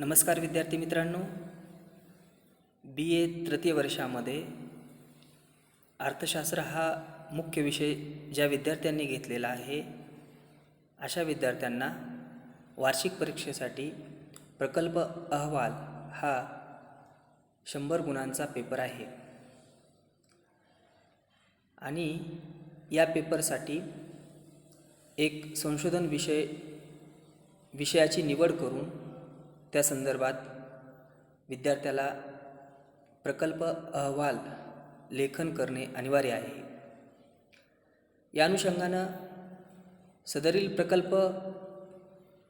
नमस्कार विद्यार्थी मित्रांनो. बी ए तृतीय वर्षामध्ये अर्थशास्त्र हा मुख्य विषय ज्या विद्यार्थ्यांनी घेतलेला आहे अशा विद्यार्थ्यांना वार्षिक परीक्षेसाठी प्रकल्प अहवाल हा शंभर गुणांचा पेपर आहे. आणि या पेपरसाठी एक संशोधन विषय विषयाची निवड करून त्या संदर्भात विद्यार्थ्याला प्रकल्प अहवाल लेखन करणे अनिवार्य आहे. या अनुषंगानं सदरील प्रकल्प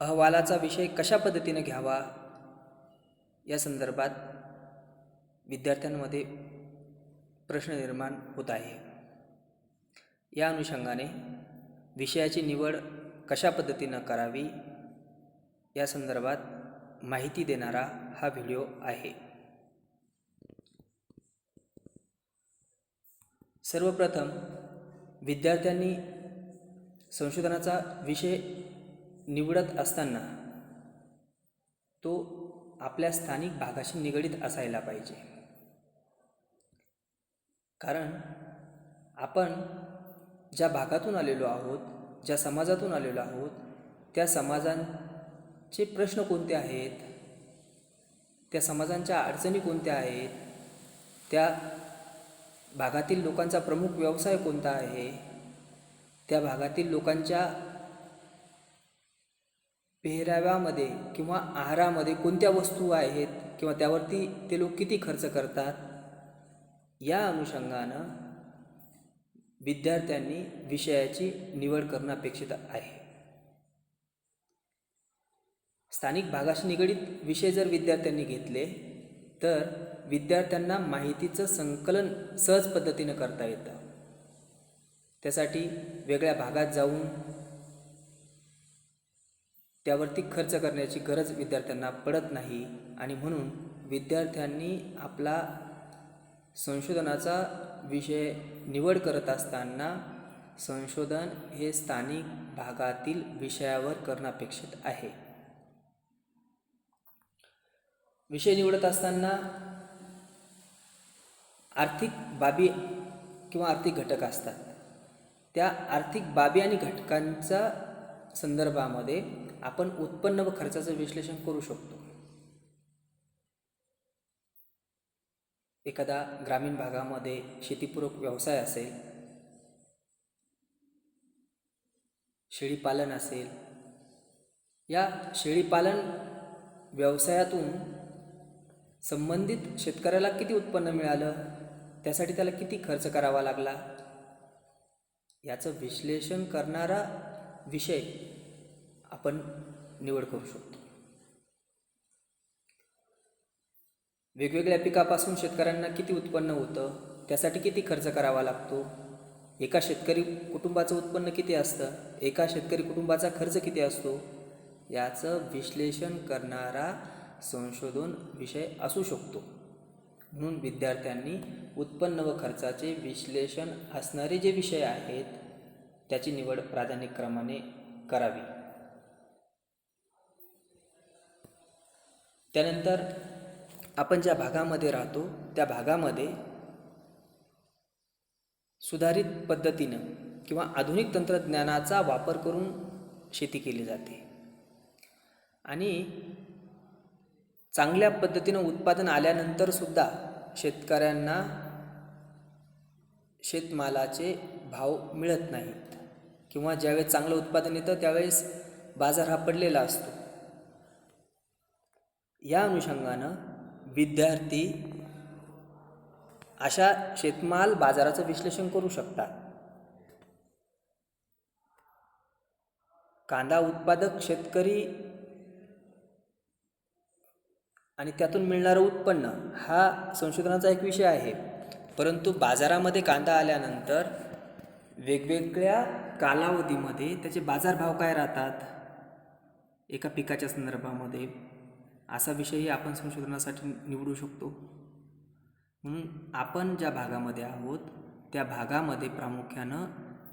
अहवालाचा विषय कशा पद्धतीने घ्यावा? या संदर्भात विद्यार्थ्यांमध्ये प्रश्न निर्माण होत आहे. या अनुषंगाने विषयाची निवड कशा पद्धतीनं करावी? या संदर्भात माहिती देणारा हा व्हिडिओ आहे. सर्वप्रथम विद्यार्थ्यांनी संशोधनाचा विषय निवडत असताना तो आपल्या स्थानिक भागाशी निगडीत असायला पाहिजे. कारण आपण ज्या भागातून आलेलो आहोत ज्या समाजातून आलेलो आहोत त्या चे प्रश्न कोणते आहेत? त्या समाजांच्या अडचणी कोणत्या आहेत? त्या भागातील लोकांचा प्रमुख व्यवसाय कोणता आहे? त्या भागातील लोकांच्या पेहराव्यामध्ये किंवा आहारामध्ये कोणत्या वस्तू आहेत किंवा त्यावरती ते लोक किती खर्च करतात? या अनुषंगानं विद्यार्थ्यांनी विषयाची निवड करणं अपेक्षित आहे. स्थानिक भागाशी निगडीत विषय जर विद्यार्थ्यांनी घेतले तर विद्यार्थ्यांना माहितीचं संकलन सहज पद्धतीनं करता येतं. त्यासाठी वेगळ्या भागात जाऊन त्यावरती खर्च करण्याची गरज विद्यार्थ्यांना पडत नाही आणि म्हणून विद्यार्थ्यांनी आपला संशोधनाचा विषय निवड करत असताना संशोधन हे स्थानिक भागातील विषयावर करणं अपेक्षित आहे. विषय निवडत असताना आर्थिक बाबी किंवा आर्थिक घटक असतात. त्या आर्थिक बाबी आणि घटकांच्या संदर्भामध्ये आपण उत्पन्न व खर्चाचं विश्लेषण करू शकतो. एखादा ग्रामीण भागामध्ये शेतीपूरक व्यवसाय असेल शेळीपालन असेल या शेळीपालन व्यवसायातून संबंधित शेतकऱ्याला किती उत्पन्न मिळालं? त्यासाठी त्याला किती खर्च करावा लागला? याचं विश्लेषण करणारा विषय आपण निवड करू शकतो. वेगवेगळ्या पिकापासून शेतकऱ्यांना किती उत्पन्न होतं? त्यासाठी किती खर्च करावा लागतो? एका शेतकरी कुटुंबाचं उत्पन्न किती असतं? एका शेतकरी कुटुंबाचा खर्च किती असतो? याचं विश्लेषण करणारा संशोधन विषय असू शकतो. म्हणून विद्यार्थ्यांनी उत्पन्न व खर्चाचे विश्लेषण असणारे जे विषय आहेत त्याची निवड प्राधान्यक्रमाने करावी. त्यानंतर आपण ज्या भागामध्ये राहतो त्या भागामध्ये सुधारित पद्धतीनं किंवा आधुनिक तंत्रज्ञानाचा वापर करून शेती केली जाते. आणि चांगल्या पद्धतीनं उत्पादन आल्यानंतरसुद्धा शेतकऱ्यांना शेतमालाचे भाव मिळत नाहीत. किंवा ज्यावेळेस चांगलं उत्पादन येतं त्यावेळेस बाजार हा पडलेला असतो. या अनुषंगानं विद्यार्थी अशा शेतमाल बाजाराचं विश्लेषण करू शकतात. कांदा उत्पादक शेतकरी आणि त्यातून मिळणारं उत्पन्न हा संशोधनाचा एक विषय आहे. परंतु बाजारामध्ये कांदा आल्यानंतर वेगवेगळ्या कालावधीमध्ये त्याचे बाजारभाव काय राहतात? एका पिकाच्या संदर्भामध्ये असा विषयही आपण संशोधनासाठी निवडू शकतो. म्हणून आपण ज्या भागामध्ये आहोत त्या भागामध्ये प्रामुख्यानं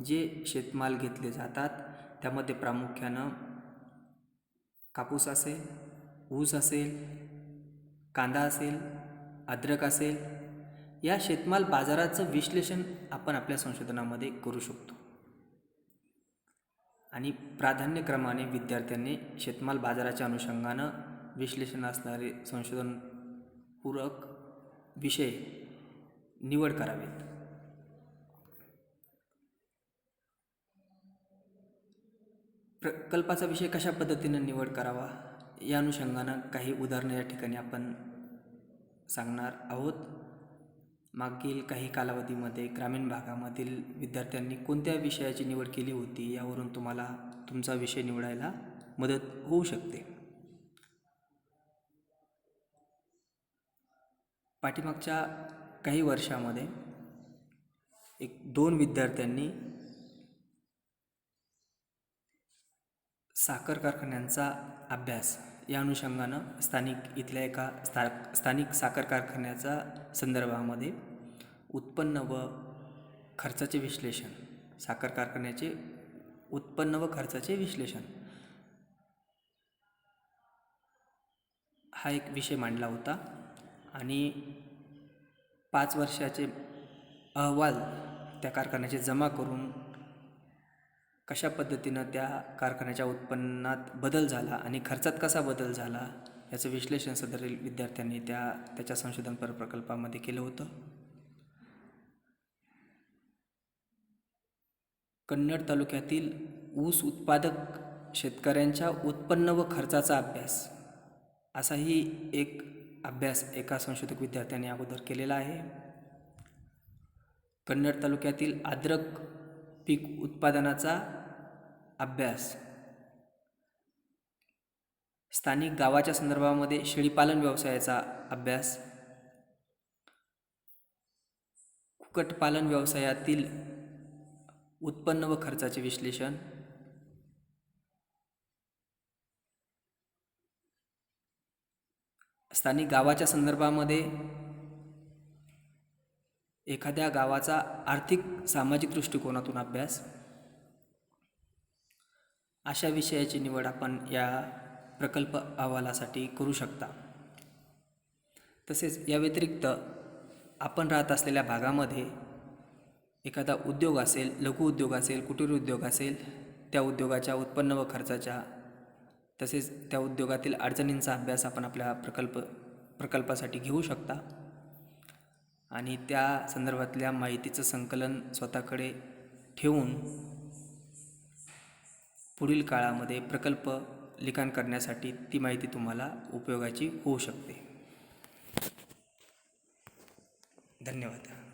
जे शेतमाल घेतले जातात त्यामध्ये प्रामुख्यानं कापूस असेल ऊस असेल कांदा असेल अद्रक असेल या शेतमाल बाजाराचं विश्लेषण आपण आपल्या संशोधनामध्ये करू शकतो. आणि प्राधान्यक्रमाने विद्यार्थ्यांनी शेतमाल बाजाराच्या अनुषंगानं विश्लेषण असणारे संशोधनपूरक विषय निवड करावेत. प्रकल्पाचा विषय कशा पद्धतीनं निवड करावा? या अनुषंगानं काही उदाहरणं या ठिकाणी आपण सांगणार आहोत. मागील काही कालावधीमध्ये ग्रामीण भागामधील विद्यार्थ्यांनी कोणत्या विषयाची निवड केली होती यावरून तुम्हाला तुमचा विषय निवडायला मदत होऊ शकते. पाठीमागच्या काही वर्षामध्ये एक दोन विद्यार्थ्यांनी साखर कारखान्यांचा अभ्यास. या अनुषंगानं स्थानिक इथल्या एका स्था स्थानिक साखर कारखान्याचा संदर्भामध्ये उत्पन्न व खर्चाचे विश्लेषण साखर कारखान्याचे उत्पन्न व खर्चाचे विश्लेषण हा एक विषय मांडला होता आणि पाच वर्षाचे अहवाल त्या कारखान्याचे जमा करून कशा पद्धतीनं त्या कारखान्याच्या उत्पन्नात बदल झाला आणि खर्चात कसा बदल झाला याचं विश्लेषण सदरील विद्यार्थ्यांनी त्या त्याच्या संशोधनपर प्रकल्पामध्ये केलं होतं. कन्नड तालुक्यातील ऊस उत्पादक शेतकऱ्यांच्या उत्पन्न व खर्चाचा अभ्यास असाही एक अभ्यास एका संशोधक विद्यार्थ्याने अगोदर केलेला आहे. कन्नड तालुक्यातील आद्रक पीक उत्पादनाचा अभ्यास. स्थानिक गावाच्या संदर्भामध्ये शेळीपालन व्यवसायाचा अभ्यास. कुक्कुटपालन व्यवसायातील उत्पन्न व खर्चाचे विश्लेषण. स्थानिक गावाच्या संदर्भामध्ये एखाद्या गावाचा आर्थिक सामाजिक दृष्टिकोनातून अभ्यास. अशा विषयाची निवड आपण या प्रकल्प अहवालासाठी करू शकता. तसेच या व्यतिरिक्त आपण राहत असलेल्या भागामध्ये एखादा उद्योग असेल लघु उद्योग असेल कुटीर उद्योग असेल त्या उद्योगाच्या उत्पन्न व खर्चाच्या तसेच त्या उद्योगातील अडचणींचा अभ्यास आपण आपल्या प्रकल्प प्रकल्पासाठी घेऊ शकता. आणि त्या संदर्भातल्या माहितीचं संकलन स्वतःकडे ठेवून पुढील काळामध्ये प्रकल्प लिखाण करण्यासाठी ती माहिती तुम्हाला उपयोगाची होऊ शकते. धन्यवाद.